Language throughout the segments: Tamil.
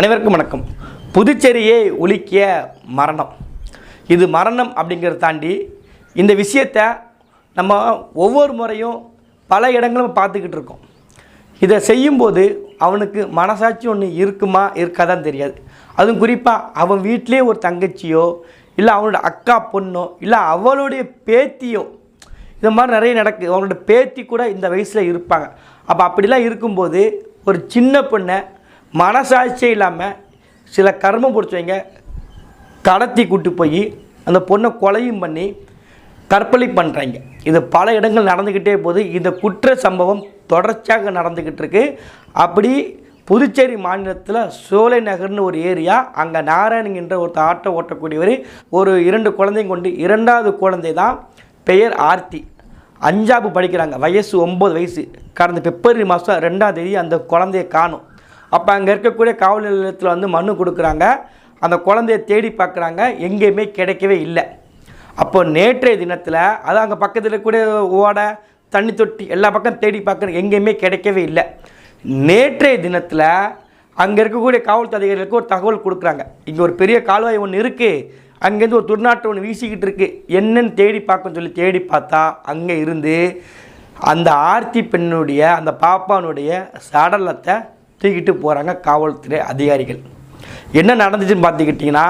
அனைவருக்கும் வணக்கம். புதுச்சேரியை ஒழிக்கிய மரணம். இது மரணம் அப்படிங்கிறத தாண்டி இந்த விஷயத்தை நம்ம ஒவ்வொரு முறையும் பல இடங்களும் பார்த்துக்கிட்டு இருக்கோம். இதை செய்யும்போது அவனுக்கு மனசாட்சி ஒன்று இருக்குமா இருக்காதான் தெரியாது. அதுவும் குறிப்பாக அவன் வீட்டிலே ஒரு தங்கச்சியோ இல்லை அவனோட அக்கா பொண்ணோ இல்லை அவளுடைய பேத்தியோ இந்த மாதிரி நிறைய நடக்குது அவங்களோட பேத்தி கூட இந்த வயசில் இருப்பாங்க. அப்போ அப்படிலாம் இருக்கும்போது ஒரு சின்ன பொண்ணை மனசாட்சி இல்லாமல் சில கர்மம் பிடிச்சவங்க கடத்தி கூட்டு போய் அந்த பொண்ணை கொலையும் பண்ணி கற்பழி பண்ணுறாங்க இது பல இடங்கள் நடந்துக்கிட்டே போகுது. இந்த குற்ற சம்பவம் தொடர்ச்சியாக நடந்துக்கிட்டு இருக்கு. அப்படி புதுச்சேரி மாநிலத்தில் சோலை நகர்னு ஒரு ஏரியா அங்கே நாராயணன் என்ற ஒரு ஆட்டோ ஓட்டக்கூடியவர் ஒரு இரண்டு குழந்தையும் கொண்டு இரண்டாவது குழந்தை தான் பெயர் ஆர்த்தி. அஞ்சாப்பு படிக்கிறாங்க. வயசு ஒம்பது வயசு. கடந்த பிப்ரவரி மாதம் ரெண்டாம் தேதி அந்த குழந்தைய காணும். அப்போ அங்கே இருக்கக்கூடிய காவல் நிலையத்தில் வந்து மனு கொடுக்குறாங்க. அந்த குழந்தைய தேடி பார்க்குறாங்க. எங்கேயுமே கிடைக்கவே இல்லை. அப்போ நேற்றைய தினத்தில் அது அங்கே பக்கத்தில் இருக்கக்கூடிய ஓடை தண்ணி தொட்டி எல்லா பக்கம் தேடி பார்க்குற எங்கேயுமே கிடைக்கவே இல்லை. நேற்றைய தினத்தில் அங்கே இருக்கக்கூடிய காவல் அதிகாரிகளுக்கு ஒரு தகவல் கொடுக்குறாங்க. இங்கே ஒரு பெரிய கால்வாய் ஒன்று இருக்குது அங்கேருந்து ஒரு துர்நாற்றம் ஒன்று வீசிக்கிட்டு இருக்குது என்னன்னு தேடி பார்க்கணும்னு சொல்லி தேடி பார்த்தா அங்கே இருந்து அந்த ஆர்த்தி பெண்ணுடைய அந்த பாப்பானுடைய சடலத்தை தூக்கிட்டு போகிறாங்க காவல்துறை அதிகாரிகள். என்ன நடந்துச்சுன்னு பார்த்துக்கிட்டிங்கன்னா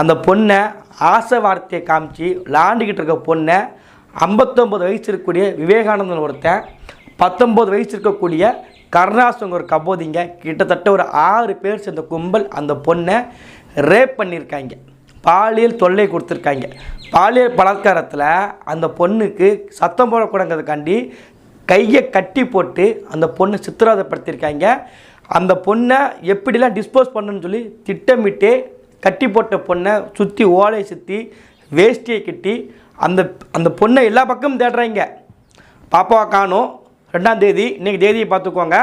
அந்த பொண்ணை ஆசை வார்த்தையை காமிச்சு விளாண்டுக்கிட்டு இருக்க பொண்ணை ஐம்பத்தொம்பது வயசு இருக்கக்கூடிய விவேகானந்தன் ஒருத்தன் பத்தொம்பது வயசு இருக்கக்கூடிய கருணாசங்க ஒரு கபோதிங்க கிட்டத்தட்ட ஒரு ஆறு பேர் சேர்ந்த கும்பல் அந்த பொண்ணை ரேப் பண்ணியிருக்காங்க. பாலியல் தொல்லை கொடுத்துருக்காங்க. பாலியல் பலாத்காரத்தில் அந்த பொண்ணுக்கு சத்தம் போடக்கூடாங்கிறதுக்காண்டி கையை கட்டி போட்டு அந்த பொண்ணை சித்திராதப்படுத்தியிருக்காங்க அந்த பொண்ணை எப்படிலாம் டிஸ்போஸ் பண்ணணும்னு சொல்லி திட்டமிட்டே கட்டி போட்ட பொண்ணை சுற்றி ஓலையை சுற்றி வேஷ்டியை கட்டி அந்த அந்த பொண்ணை எல்லா பக்கமும் தேடுறாங்க. பாப்பாவை காணும். ரெண்டாம் தேதி இன்றைக்கி தேதியை பார்த்துக்கோங்க.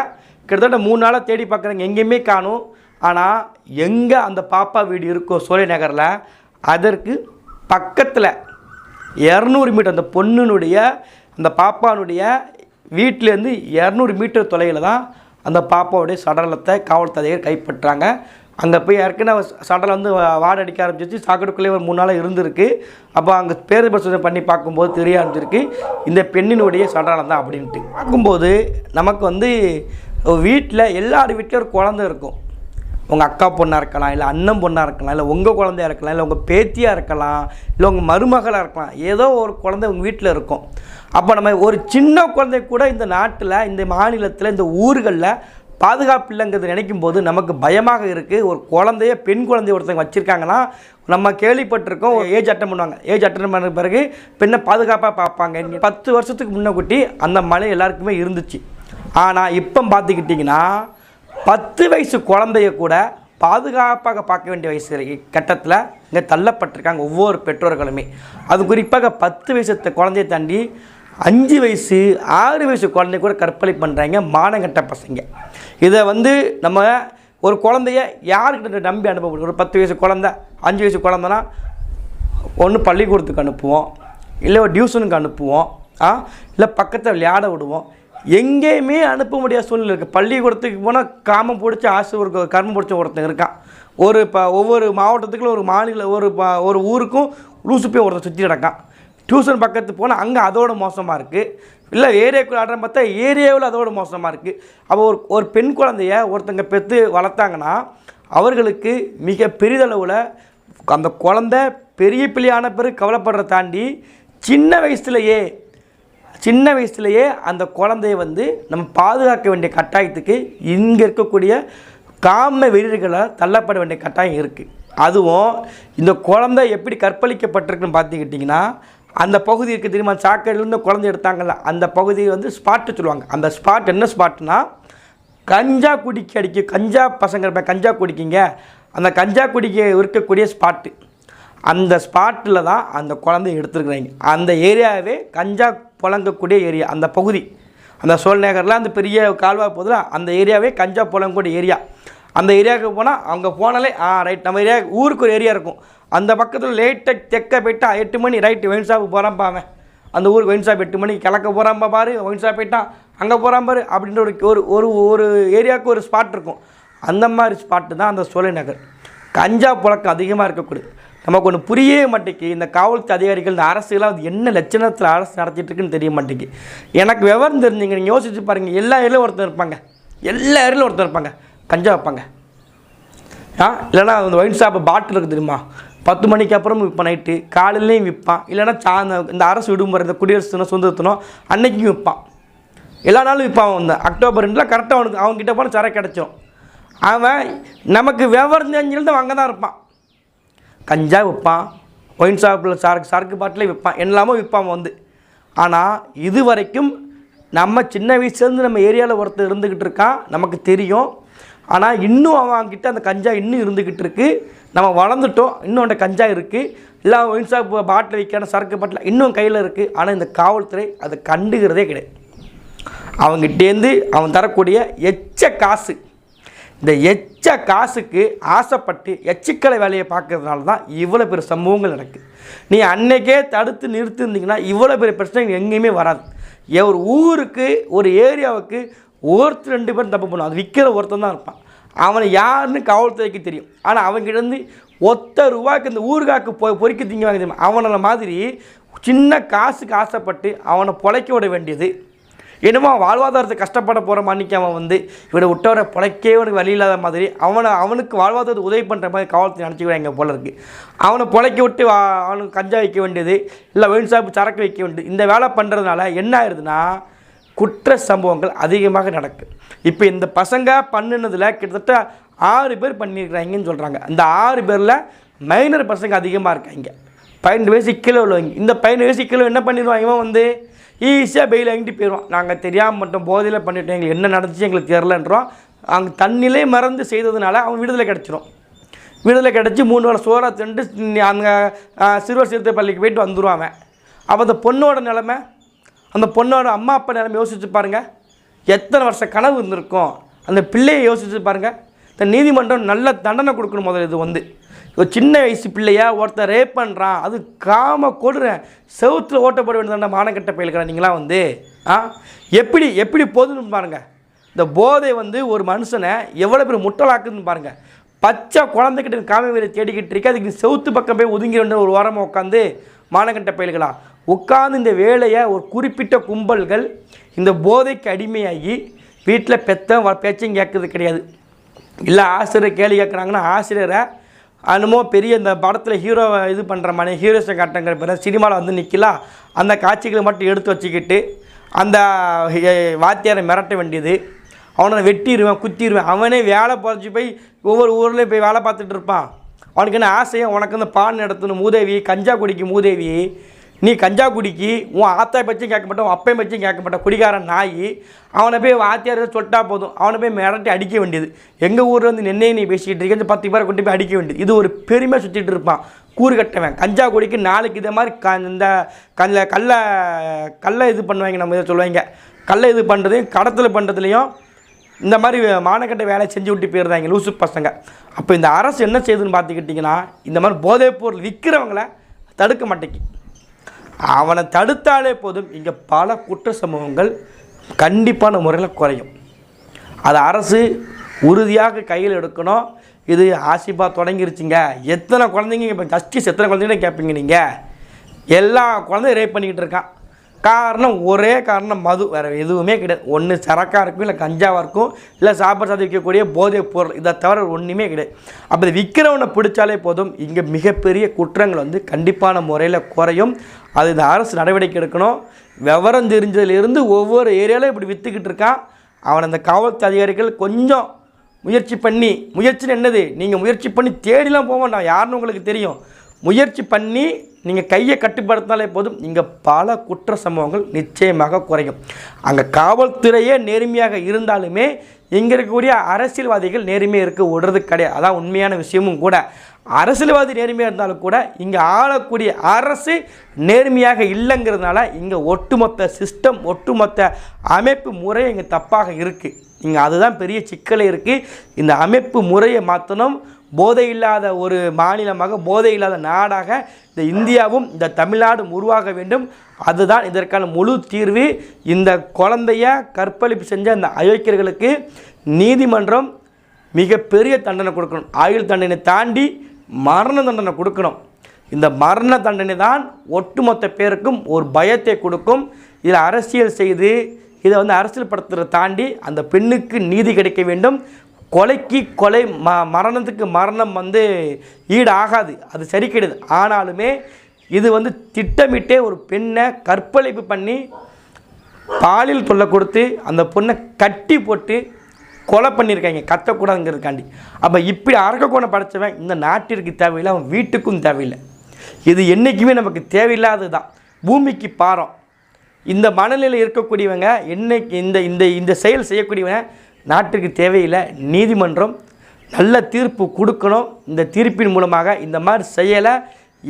கிட்டத்தட்ட மூணு நாளாக தேடி பார்க்குறாங்க. எங்கேயுமே காணும். ஆனால் எங்கே அந்த பாப்பா வீடு இருக்கோ சோலை நகரில் அதற்கு பக்கத்தில் இரநூறு மீட்டர் அந்த பொண்ணுனுடைய அந்த பாப்பானுடைய வீட்டிலேருந்து இரநூறு மீட்டர் தொலைவில் தான் அந்த பாப்பாவுடைய சடலத்தை காவல்துறையர் கைப்பற்றாங்க. அங்கே போய் ஏற்கனவே சடலம் வந்து வாடை அடிக்க ஆரம்பிச்சிச்சு சாக்கடைக்குள்ளே ஒரு மூணு நாளாக இருந்திருக்கு. அப்போ அங்கே பேர் பரிசோதனை பண்ணி பார்க்கும்போது தெரிய ஆரம்பிச்சிருக்கு. இந்த பெண்ணினுடைய சடலம் தான் அப்படின்ட்டு. பார்க்கும்போது நமக்கு வந்து வீட்டில் எல்லார் வீட்லேயும் ஒரு குழந்தை இருக்கும். உங்கள் அக்கா பொண்ணாக இருக்கலாம் இல்லை அண்ணன் பொண்ணாக இருக்கலாம் இல்லை உங்கள் குழந்தையா இருக்கலாம் இல்லை உங்கள் பேத்தியாக இருக்கலாம் இல்லை உங்கள் மருமகளாக இருக்கலாம் ஏதோ ஒரு குழந்தை உங்கள் வீட்டில் இருக்கும். அப்போ நம்ம ஒரு சின்ன குழந்தை கூட இந்த நாட்டில் இந்த மாநிலத்தில் இந்த ஊர்களில் பாதுகாப்பு இல்லைங்கிறது நினைக்கும் போது நமக்கு பயமாக இருக்குது ஒரு குழந்தைய பெண் குழந்தைய ஒருத்தங்க வச்சுருக்காங்கன்னா நம்ம கேள்விப்பட்டிருக்கோம் ஏஜ் அட்டன் பண்ணுவாங்க. ஏஜ் அட்டன் பண்ண பிறகு பெண்ணை பாதுகாப்பாக பார்ப்பாங்க. பத்து வருஷத்துக்கு முன்னே கூட்டி அந்த மலை எல்லாருக்குமே இருந்துச்சு. ஆனால் இப்போ பார்த்துக்கிட்டிங்கன்னா பத்து வயசு குழந்தைய கூட பாதுகாப்பாக பார்க்க வேண்டிய வயசு கட்டத்தில் இங்கே தள்ளப்பட்டிருக்காங்க ஒவ்வொரு பெற்றோர்களுமே. அது குறிப்பாக பத்து வயசு குழந்தைய தாண்டி அஞ்சு வயசு ஆறு வயசு குழந்தைய கூட கற்பழி பண்ணுறாங்க மானங்கட்ட பசங்க. இதை வந்து நம்ம ஒரு குழந்தைய யாருக்கிட்ட நம்பி அனுப்ப முடியும்? ஒரு பத்து வயசு குழந்தை அஞ்சு வயசு குழந்தைனா ஒன்று பள்ளிக்கூடத்துக்கு அனுப்புவோம். இல்லை ஒரு டியூஷனுக்கு அனுப்புவோம். ஆ? இல்லை பக்கத்தில் விளையாட விடுவோம். எங்கேயுமே அனுப்ப முடியாத சூழ்நிலை இருக்குது பள்ளிக்கூடத்துக்கு போனால் காமம் பிடிச்ச ஆசை ஒரு கர்மம் பிடிச்ச ஒருத்தன் இருக்கான். ஒரு இப்போ ஒவ்வொரு மாவட்டத்துக்குள்ள ஒரு மாநில ஒரு ஒரு ஊருக்கும் லூசு போய் ஒருத்தன் சுற்றி நடக்கான். டியூஷன் பக்கத்துக்கு போனால் அங்கே அதோட மோசமாக இருக்குது இல்லை ஏரியாவுக்குள்ள ஆடுறன்னு பார்த்தா ஏரியாவில் அதோட மோசமாக இருக்குது அப்போ ஒரு ஒரு பெண் குழந்தைய ஒருத்தங்க பெற்று வளர்த்தாங்கன்னா அவர்களுக்கு மிக பெரிதளவில் அந்த குழந்தை பெரிய பிள்ளையான பிறகு கவலைப்படுறத தாண்டி சின்ன வயசுலையே சின்ன வயசுலேயே அந்த குழந்தைய வந்து நம்ம பாதுகாக்க வேண்டிய கட்டாயத்துக்கு இங்கே இருக்கக்கூடிய காம வெறிகளை தள்ளப்பட வேண்டிய கட்டாயம் இருக்குது அதுவும் இந்த குழந்தை எப்படி கற்பழிக்கப்பட்டிருக்குன்னு பார்த்துக்கிட்டிங்கன்னா அந்த பகுதி இருக்குது தெரியுமா? சாக்கடையிலேருந்து குழந்தை எடுத்தாங்கல்ல அந்த பகுதியை வந்து ஸ்பாட்டு சொல்லுவாங்க. அந்த ஸ்பாட் என்ன ஸ்பாட்னா கஞ்சா குடிக்க அடிக்க கஞ்சா பசங்க கஞ்சா குடிக்கிங்க. அந்த கஞ்சா குடிக்க இருக்கக்கூடிய ஸ்பாட்டு அந்த ஸ்பாட்டில் தான் அந்த குழந்தைய எடுத்துருக்குறாங்க அந்த ஏரியாவே கஞ்சா புழங்கக்கூடிய ஏரியா அந்த பகுதி. அந்த சோல்நேகரில் அந்த பெரிய கால்வாய் போதில் அந்த ஏரியாவே கஞ்சா புழங்கக்கூடிய ஏரியா அந்த ஏரியாவுக்கு போனால் அங்கே போனாலே ஆ ரைட் நம்ம ஏரியா ஊருக்கு ஒரு ஏரியா இருக்கும். அந்த பக்கத்தில் லேட்டாக தெக்க போயிட்டா எட்டு மணி ரைட்டு ஒயின் ஷாப்புக்கு போகிறான் பாவன் அந்த ஊருக்கு ஒயின் ஷாப் எட்டு மணிக்கு கிழக்க போகிறான் பாரு ஒயின் ஷாப் போயிட்டான். அங்கே போகிறான் பாரு அப்படின்ற ஒரு ஒரு ஒரு ஒரு ஏரியாவுக்கு ஒரு ஸ்பாட் இருக்கும். அந்த மாதிரி ஸ்பாட்டு தான் அந்த சோலை நகர். கஞ்சா புழக்கம் அதிகமாக இருக்கக்கூடிய நமக்கு ஒன்று புரியவே மாட்டேங்கு இந்த காவல்துறை அதிகாரிகள் இந்த அரசுலாம் அது என்ன லட்சணத்தில் அரசு நடத்திட்டு இருக்குன்னு தெரிய மாட்டேங்கு எனக்கு விவரம் தெரிஞ்சுங்க நீங்கள் யோசிச்சு பாருங்கள் எல்லா ஏரியிலும் ஒருத்தர் இருப்பாங்க. எல்லா ஏரியிலும் ஒருத்தர் இருப்பாங்க. கஞ்சா வைப்பாங்க. ஆ இல்லைன்னா அந்த ஒயின் ஷாப்பு பாட்டில் இருக்குது தெரியுமா? பத்து மணிக்கு அப்புறம் விற்பேன் நைட்டு. காலையிலையும் விற்பான். இல்லைன்னா சா இந்த அரசு விடுமுறை இந்த குடியரசு தினம் சுதந்திர தினம் அன்னைக்கும் விற்பான். எல்லா நாளும் விற்பான் அவன் அக்டோபர் ரெண்டில் கரெக்டாக அவனுக்கு அவங்ககிட்ட போனால் சரக்கு கிடச்சிரும். அவன் நமக்கு விவரம் தெரிஞ்சிருந்து அங்கே தான் இருப்பான். கஞ்சா விற்பான் ஒயின் ஷாப்பில் சரக்கு சரக்கு பாட்டிலே விற்பான் எல்லாமே விற்பான் வந்து. ஆனால் இது வரைக்கும் நம்ம சின்ன வயசுலேருந்து நம்ம ஏரியாவில் ஒருத்தர் இருந்துக்கிட்டு இருக்கான் நமக்கு தெரியும். ஆனால் இன்னும் அவன்கிட்ட அந்த கஞ்சா இன்னும் இருந்துக்கிட்டு இருக்குது நம்ம வளர்ந்துட்டோம் இன்னும் அந்த கஞ்சா இருக்குது இல்லை ஒயின் ஷாப் பாட்டில் விற்கான சரக்கு பாட்டில் இன்னும் கையில் இருக்குது ஆனால் இந்த காவல்துறை அதை கண்டுக்கிறதே கிடையாது. அவங்ககிட்டேருந்து அவன் தரக்கூடிய எச்ச காசு இந்த எச்ச காசுக்கு ஆசைப்பட்டு எச்சிக்கலை வேலையை பார்க்கறதுனால தான் இவ்வளோ பெரிய சம்பவங்கள் நடக்குது. நீ அன்னைக்கே தடுத்து நிறுத்திருந்தீங்கன்னா இவ்வளோ பெரிய பிரச்சனை எங்கேயுமே வராது. ஒரு ஊருக்கு ஒரு ஏரியாவுக்கு ஒருத்தர் ரெண்டு பேரும் தப்பு பண்ணுவான் அது விற்கிற ஒருத்தன் தான் இருப்பான். அவனை யாருன்னு காவல்துறைக்கு தெரியும். ஆனால் அவன்கிட்ட இருந்து ஒத்த ரூபாய்க்கு இந்த ஊருகாக்கு பொ பொறிக்க திங்குவாங்க தெரியும்? அவனை மாதிரி சின்ன காசுக்கு ஆசைப்பட்டு அவனை பொழைக்க விட வேண்டியது என்னமோ வாழ்வாதாரத்தை கஷ்டப்பட போகிற மாதிரி அவன் வந்து இவனை விட்டவரை பிழைக்கே அவனுக்கு வழி இல்லாத மாதிரி அவனை அவனுக்கு வாழ்வாதாரத்தை உதவி பண்ணுற மாதிரி காவல்துறை நினச்சிக்கிறாங்க போல இருக்குது அவனை பிழைக்க விட்டு வா- அவனுக்கு கஞ்சா வைக்க வேண்டியது இல்லை ஒயின் சாப்பு சரக்கு வைக்க வேண்டியது இந்த வேலை பண்ணுறதுனால என்ன ஆயிடுதுன்னா குற்ற சம்பவங்கள் அதிகமாக நடக்குது இப்போ இந்த பசங்க பண்ணுனதில் கிட்டத்தட்ட ஆறு பேர் பண்ணியிருக்கிறாங்கன்னு சொல்கிறாங்க அந்த ஆறு பேரில் மைனர் பசங்க அதிகமாக இருக்காங்க. பன்னெண்டு வயசு கீழே உள்ளவங்க. இந்த பதினெட்டு வயசு கீழே என்ன பண்ணிடுவாங்க வந்து? ஈஸியாக பெயில் வாங்கிட்டு போயிடுவான் நாங்கள் தெரியாமல் மட்டும் போதையில் பண்ணிட்டோம். எங்களுக்கு என்ன நடந்துச்சு எங்களுக்கு தெரிலன்றோம் அவங்க தண்ணிலே மறந்து செய்ததுனால அவன் விடுதலை கிடச்சிரும். விடுதலை கிடச்சி மூணு வேலை சோறாக திண்டு அங்கே சிறுவர் சிறுத்தை பள்ளிக்கு போயிட்டு வந்துடுவான் அவன். அப்போ அந்த பொண்ணோட நிலமை அந்த பொண்ணோட அம்மா அப்பா நிலமை யோசிச்சு பாருங்கள் எத்தனை வருஷ கனவு இருந்திருக்கும். அந்த பிள்ளையை யோசிச்சு பாருங்கள் இந்த நீதிமன்றம் நல்ல தண்டனை கொடுக்கணும் முதல்ல இது வந்து. ஒரு சின்ன வயசு பிள்ளையா ஒருத்தன் ரேப் பண்ணுறான் அது காம கொடுறேன் செவுத்தில் ஓட்டப்பட போட வேண்டியது மானக்கட்ட பயிலுக்கிற நீங்களாம் வந்து ஆ? எப்படி எப்படி போகுதுன்னு பாருங்கள் இந்த போதை வந்து ஒரு மனுஷனை எவ்வளோ பேர் முட்டலாக்குதுன்னு பாருங்கள் பச்சை குழந்தைகிட்ட காம வீரை தேடிக்கிட்டு இருக்கு அதுக்கு செவுத்து பக்கம் போய் ஒதுங்கிடுன்ற ஒரு வாரமாக உட்காந்து மானகண்ட பயல்களா உட்காந்து இந்த வேலையை ஒரு குறிப்பிட்ட கும்பல்கள் இந்த போதைக்கு அடிமையாகி வீட்டில் பெத்த பேச்சும் பேச்சையும் கேட்கறது கிடையாது. இல்லை ஆசிரியர் கேள்வி கேட்குறாங்கன்னா ஆசிரியரை என்னமோ பெரிய இந்த படத்தில் ஹீரோ இது பண்ணுற மாதிரி ஹீரோஸை காட்டுங்கிற பிற சினிமாவில் வந்து நிற்கலாம் அந்த காட்சிகளை மட்டும் எடுத்து வச்சுக்கிட்டு அந்த வாத்தியாரை மிரட்ட வேண்டியது. அவனை வெட்டிடுவேன் குத்திடுவேன் அவனே வேலை பறிச்சு போய் ஒவ்வொரு ஊர்லேயும் போய் வேலை பார்த்துட்டு இருப்பான். அவனுக்கு என்ன ஆசையும் உனக்கு இந்த பான் நடத்தணும் மூதேவி கஞ்சா குடிக்கும் மூதேவி. நீ கஞ்சா குடிக்கி உன் ஆத்தாய் பச்சும் கேட்க மாட்டேன் உன் அப்பையும் பச்சும் கேட்க மாட்டேன் குடிகாரன் நாய் அவனை போய் வாத்தியார் சொல்லிட்டா போதும். அவனை போய் மிரட்டி அடிக்க வேண்டியது. எங்கள் ஊரில் வந்து நின்னையை நீ பேசிக்கிட்டு இருக்கேன் பத்து பேரை கொண்டு போய் அடிக்க வேண்டியது. இது ஒரு பெருமை சுற்றிட்டு இருப்பான். கூறு கட்டவன். கஞ்சா குடிக்கு நாளைக்கு இதே மாதிரி க இந்த கல்ல கல்லை கல்லை இது பண்ணுவாங்க நம்ம இதை சொல்லுவாங்க. கல்லை இது பண்ணுறதையும் கடத்தல் பண்ணுறதுலையும் இந்த மாதிரி மானக்கட்ட வேலை செஞ்சு விட்டு போயிருந்தாங்க லூசு பசங்க. அப்போ இந்த அரசு என்ன செய்யுதுன்னு பார்த்துக்கிட்டிங்கன்னா இந்த மாதிரி போதைப்பொருள் விற்கிறவங்கள தடுக்க மாட்டேங்கி அவனை தடுத்தாலே போதும். இங்கே பல குற்ற சம்பவங்கள் கண்டிப்பான முறையில் குறையும். அது அரசு உறுதியாக கையில் எடுக்கணும். இது ஆசிபா தொடங்கிருச்சுங்க. எத்தனை குழந்தைங்க இப்போ ஜஸ்டிஸ் எத்தனை குழந்தைங்கன்னு கேட்பீங்க நீங்கள் எல்லா குழந்தையும் ரேப் பண்ணிக்கிட்டு இருக்கான் காரணம் ஒரே காரணம் மது. வேறு எதுவுமே கிடையாது. ஒன்று சரக்காக இருக்கும் இல்லை கஞ்சாவாக இருக்கும் இல்லை சாப்பாடு சாதி விற்கக்கூடிய போதைப் பொருள். இதை தவிர ஒன்றுமே கிடையாது. அப்போ விற்கிறவனை பிடிச்சாலே போதும். இங்கே மிகப்பெரிய குற்றங்கள் வந்து கண்டிப்பான முறையில் குறையும். அது இந்த அரசு நடவடிக்கை எடுக்கணும். விவரம் தெரிஞ்சதுலேருந்து ஒவ்வொரு ஏரியாவிலும் இப்படி விற்றுக்கிட்டு இருக்கான். அவன் அந்த காவல்துறை அதிகாரிகள் கொஞ்சம் முயற்சி பண்ணி முயற்சின்னு என்னது? நீங்கள் முயற்சி பண்ணி தேடிலாம் போவோம் நான் யாருன்னு உங்களுக்கு தெரியும். முயற்சி பண்ணி நீங்கள் கையை கட்டுப்படுத்தினாலே போதும். இங்கே பல குற்ற சம்பவங்கள் நிச்சயமாக குறையும். அங்கே காவல்துறையே நேர்மையாக இருந்தாலுமே இங்கே இருக்கக்கூடிய அரசியல்வாதிகள் நேர்மையாக இருக்க விடுறது கிடையாது. அதான் உண்மையான விஷயமும் கூட. அரசியல்வாதி நேர்மையாக இருந்தாலும் கூட இங்கே ஆளக்கூடிய அரசு நேர்மையாக இல்லைங்கிறதுனால இங்கே ஒட்டுமொத்த சிஸ்டம் ஒட்டுமொத்த அமைப்பு முறை இங்கே தப்பாக இருக்குது இங்கே அதுதான் பெரிய சிக்கலே இருக்குது இந்த அமைப்பு முறையை மாற்றணும் போதை இல்லாத ஒரு மாநிலமாக போதை இல்லாத நாடாக இந்த இந்தியாவும் இந்த தமிழ்நாடும் உருவாக வேண்டும். அதுதான் இதற்கான முழு தீர்வு. இந்த குழந்தைய கற்பழிப்பு செஞ்ச அந்த அயோக்கியர்களுக்கு நீதிமன்றம் மிகப்பெரிய தண்டனை கொடுக்கணும். ஆயுள் தண்டனை தாண்டி மரண தண்டனை கொடுக்கணும். இந்த மரண தண்டனை தான் ஒட்டுமொத்த பேருக்கும் ஒரு பயத்தை கொடுக்கும். இதில் அரசியல் செய்து இதை வந்து அரசியல் படுத்துறதை தாண்டி அந்த பெண்ணுக்கு நீதி கிடைக்க வேண்டும். கொலைக்கு கொலை ம மரணத்துக்கு மரணம் வந்து ஈடு ஆகாது அது சரி கிடையாது ஆனாலுமே இது வந்து திட்டமிட்டே ஒரு பெண்ணை கற்பழிப்பு பண்ணி பாலியல் தொல்லை கொடுத்து அந்த பொண்ணை கட்டி போட்டு கொலை பண்ணியிருக்காங்க கத்தக்கூடாதுங்கிறதுக்காண்டி. அப்போ இப்படி அரக்கக்கோணம் படைச்சவன் இந்த நாட்டிற்கு தேவையில்லை அவன் வீட்டுக்கும் தேவையில்லை. இது என்றைக்குமே நமக்கு தேவையில்லாதது தான் பூமிக்கு பாரம். இந்த மனநிலையில் இருக்கக்கூடியவங்க என்னைக்கு இந்த இந்த இந்த செயல் செய்யக்கூடியவங்க நாட்டுக்கு தேவையில்லை. நீதிமன்றம் நல்ல தீர்ப்பு கொடுக்கணும். இந்த தீர்ப்பின் மூலமாக இந்த மாதிரி செயலை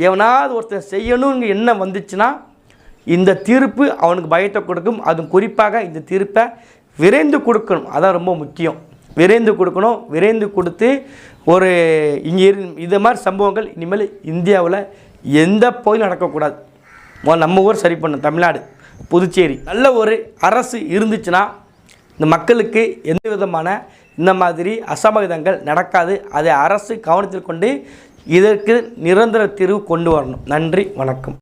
எவனாவது ஒருத்தன் செய்யணுங்க என்ன வந்துச்சுன்னா இந்த தீர்ப்பு அவனுக்கு பயத்தை கொடுக்கும். அதுவும் குறிப்பாக இந்த தீர்ப்பை விரைந்து கொடுக்கணும். அதான் ரொம்ப முக்கியம். விரைந்து கொடுக்கணும். விரைந்து கொடுத்து ஒரு இங்கே இரு இது மாதிரி சம்பவங்கள் இனிமேல் இந்தியாவில் எந்த பகுதியும் நடக்கக்கூடாது. நம்ம ஊர் சரி பண்ணும் தமிழ்நாடு புதுச்சேரி. நல்ல ஒரு அரசு இருந்துச்சுன்னா இந்த மக்களுக்கு எந்த விதமான இந்த மாதிரி அசம்பாவிதங்கள் நடக்காது. அதை அரசு கவனத்தில் கொண்டு இதற்கு நிரந்தர தீர்வு கொண்டு வரணும். நன்றி வணக்கம்.